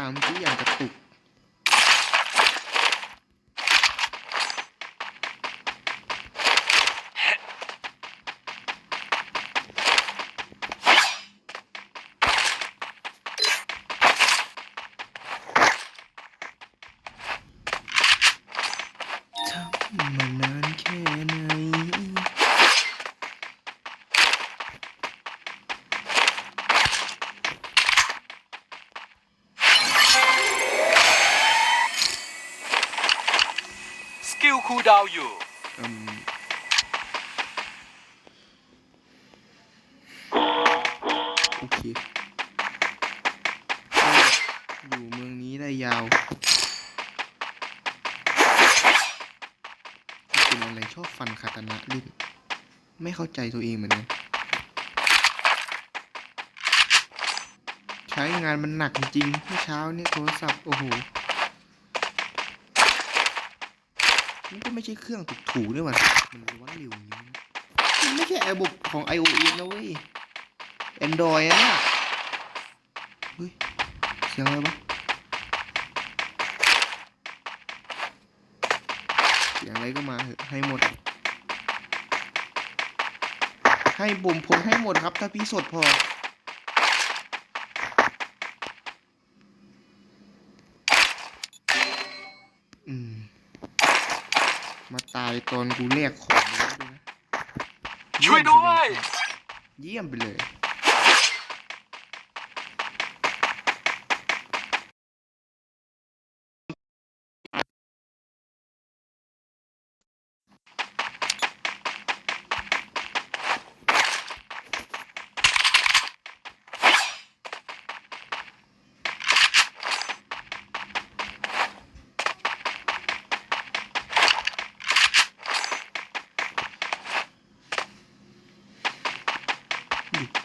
าเมื่อกี้อย่างกระตุก ทำมานานแค่ไหน สกิล คูลดาวน์อยู่ อืมโอเคอยู่เมืองนี้ได้ยาวเป็นอะไรชอบฟันคาตานะเล่นไม่เข้าใจตัวเองเหมือนกันใช้งานมันหนักจริงเมื่อเช้าเนี่ยโทรศัพท์ โอ้โห มันก็ไม่ใช่เครื่องถูกถูด้วยว่ะมันร้อนเร็วนี้มันไม่ใช่ระบบของ iOS นะเว้ย Android อะนะเฮ้ยเสียงอะไรวะเสียงอะไรก็มาเถอะให้หมด ให้บ่มผลให้หมดครับ ถ้าพี่สดพออืม มาตายตอนกูแลกของแล้วด้วยนะช่วยด้วย เยี่ยมไปเลย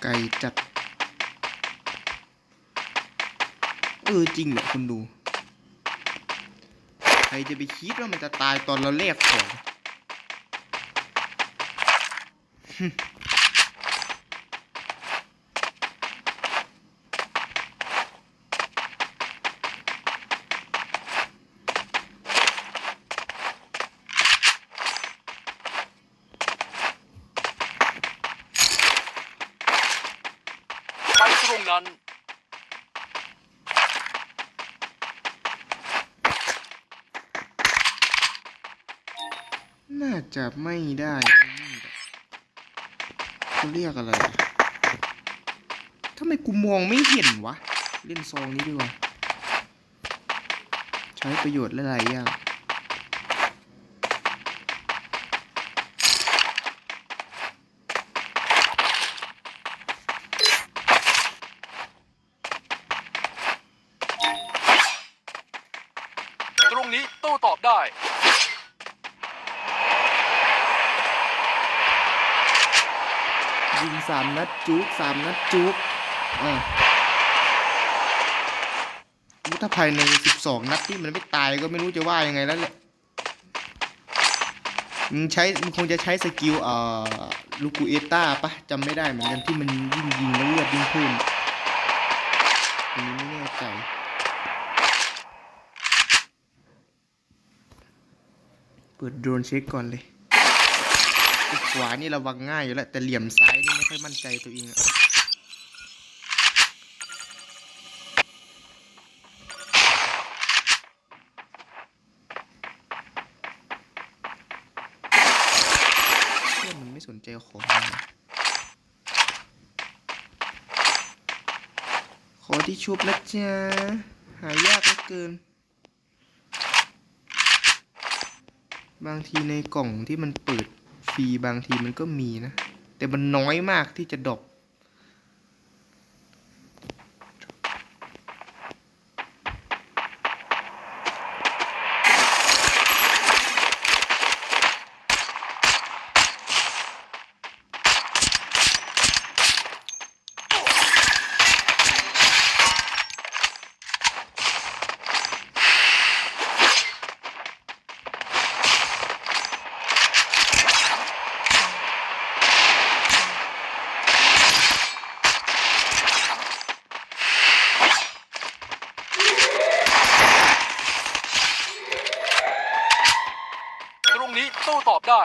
ไกลจัด เออจริงเหรอคุณดู ใครจะไปคิดว่ามันจะตายตอนเราแลกของฮึ ไปตรง นั้น น่าจะไม่ได้ไอ้นี่เขาเรียกอะไรทำไมกูมองไม่เห็นวะ เล่นซองนี้ดีกว่า ใช้ประโยชน์หลายๆอย่าง ตรงนี้โต้ตอบ ได้ ยิงสามนัดจุกสามนัดจุกอ่าถ้าภายในสิบสองนัดที่มันไม่ตายก็ไม่รู้จะว่ายังไงแล้วแหละมึงใช้มึงคงจะใช้สกิลเอ่อลูกูเอต้าปะจำไม่ได้เหมือนกันที่มันยิ่งยิงแล้วเลือดยิ่งเพิ่มอันนี้ไม่แน่ใจ ปิดโดรนเช็คก่อนเลยขวานี่ระวังง่ายอยู่แล้วแต่เหลี่ยมซ้ายนี่ไม่ค่อยมั่นใจตัวเองอะเพื่อนมันไม่สนใจของมันขอที่ชุบนะจ๊ะหายากเหลือเกิน บางทีในกล่องที่มันเปิดฟรีบางทีมันก็มีนะ แต่มันน้อยมากที่จะดรอป ได้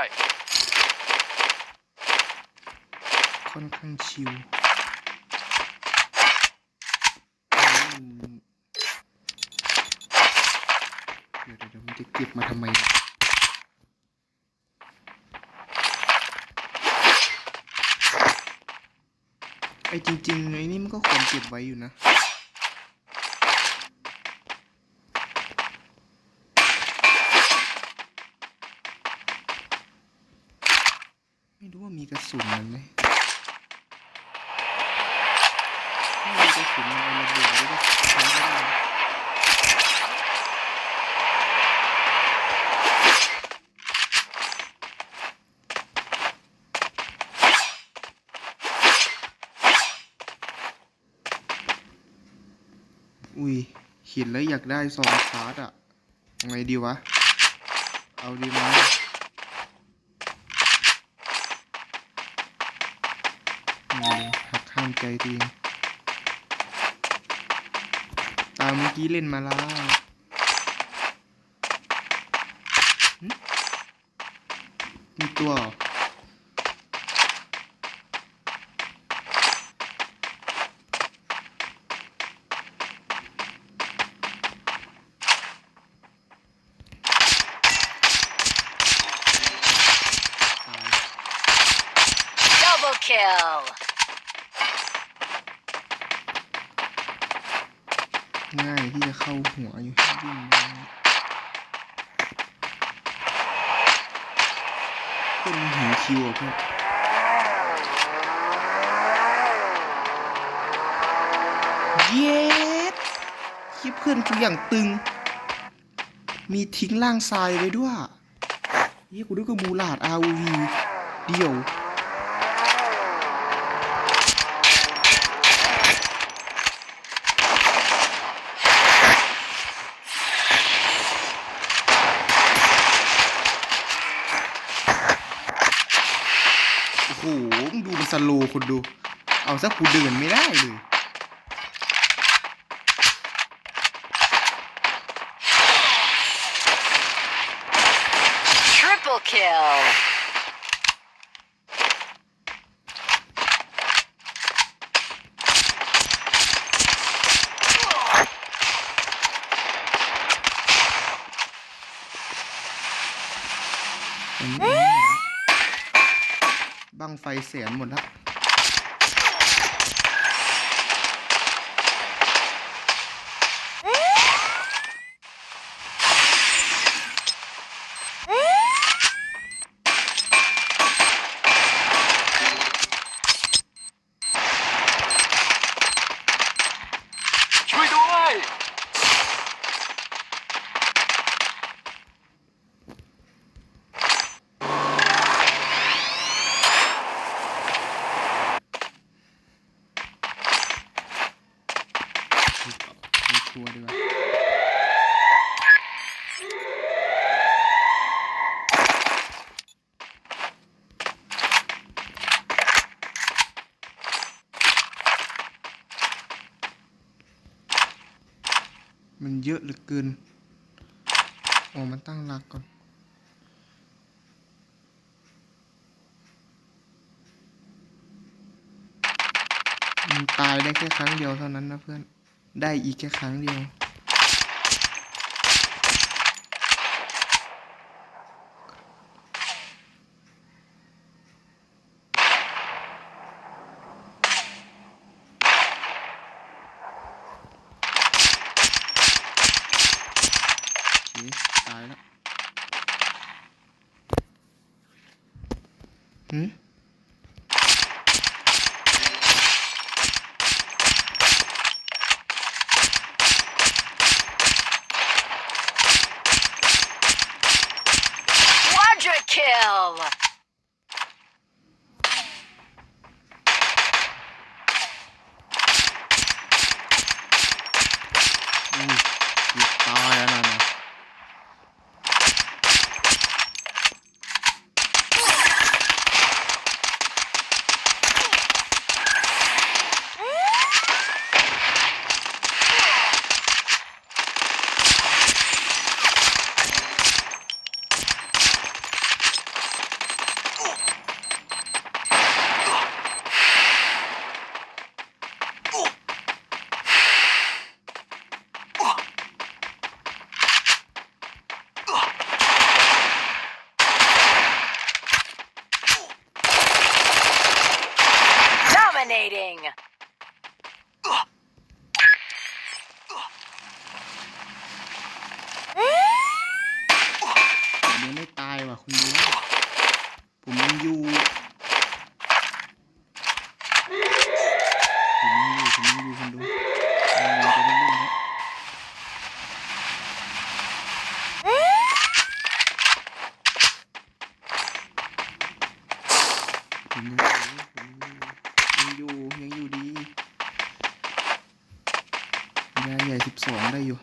ค่อนข้างชิวเดี๋ยวเดี๋ยวเดี๋ยวมันจะเก็บมาทำไมไอ้จริงๆไอ้นี่มันก็ควรเก็บไว้อยู่นะ ไม่รู้ว่ามีกระสุนมันไหม ถ้มีกระสุนมันเอาระเบิดหรือว่าใช้ก็ได้นะอุ้ยห็นแล้วอยากได้ซองชาร์จอะยังไงดีวะ เอาดีไหมเอาเลยหักข้ามใจตัวเอง ตาเมื่อกี้เล่นมาแล้วมีตัวเหรอตาย Double kill. ง่ายที่จะเข้าหัวอยู่วิ่งมาเพื่อนมันหิวคิวอะเพื่อนเย็ดคลิปเพื่อนกูอย่างตึง มีทิ้งล่างทรายไว้ด้วยเฮ้ยกูนึกว่ามูลาด ROV เดี่ยว โอ้โหมึงดูมัน สโลว์คนดู เอาซะกูเดินไม่ได้เลย Triple kill. อันนี้ บังไฟเสียหมดแล้ว ช่วยด้วย มีทัวร์ดีกว่า มันเยอะเหลือเกินออกมาตั้งหลักก่อน มันตายได้แค่ครั้งเดียวเท่านั้นนะเพื่อน ได้อีกแค่ครั้งเดียว താഴെ Quadra kill! ยาใหญ่สิบสองได้อยู่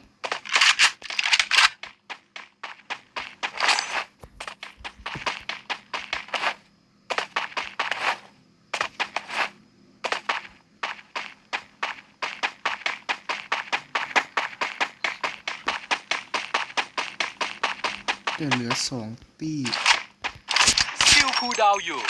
จะเหลือสองตีสกิลคูลดาวน์อยู่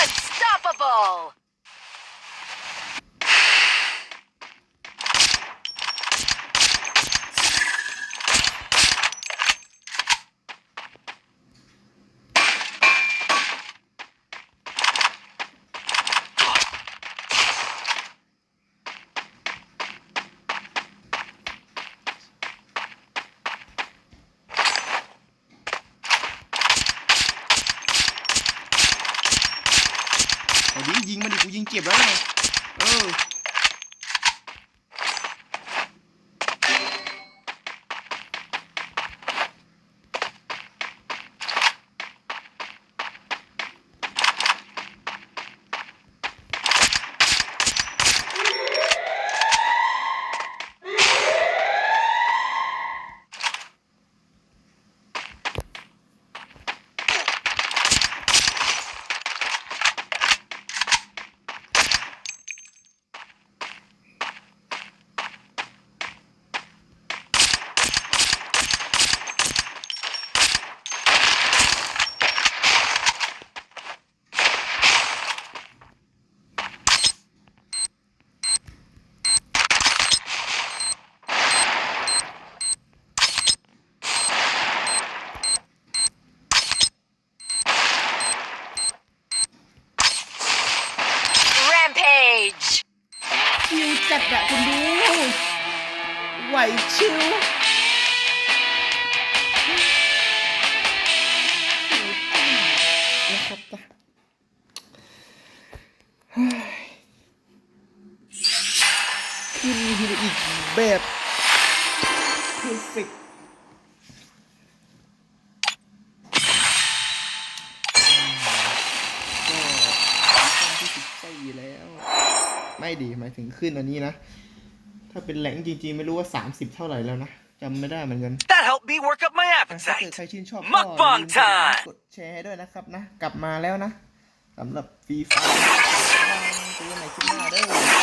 Unstoppable! Ờ, เอาดิยิงมาดิกูยิง เก็บแล้วไงเออ Rampage! ชิว จัดอะคุณดูไหวชิว ดีหมายถึงขึ้นอันนี้นะ ถ้าเป็นแหลงจริงๆ ไม่รู้ว่า 30 เท่าไหร่แล้วนะจำไม่ได้เหมือนกัน That helped me work up my ถ้าเกิด appetite ใครชื่นชอบก็มักบางอย่ลืม time กดแชร์ให้ด้วยนะครับนะ กลับมาแล้วนะสำหรับฟรีไฟตัวไหนคลิปหน้าเด้อ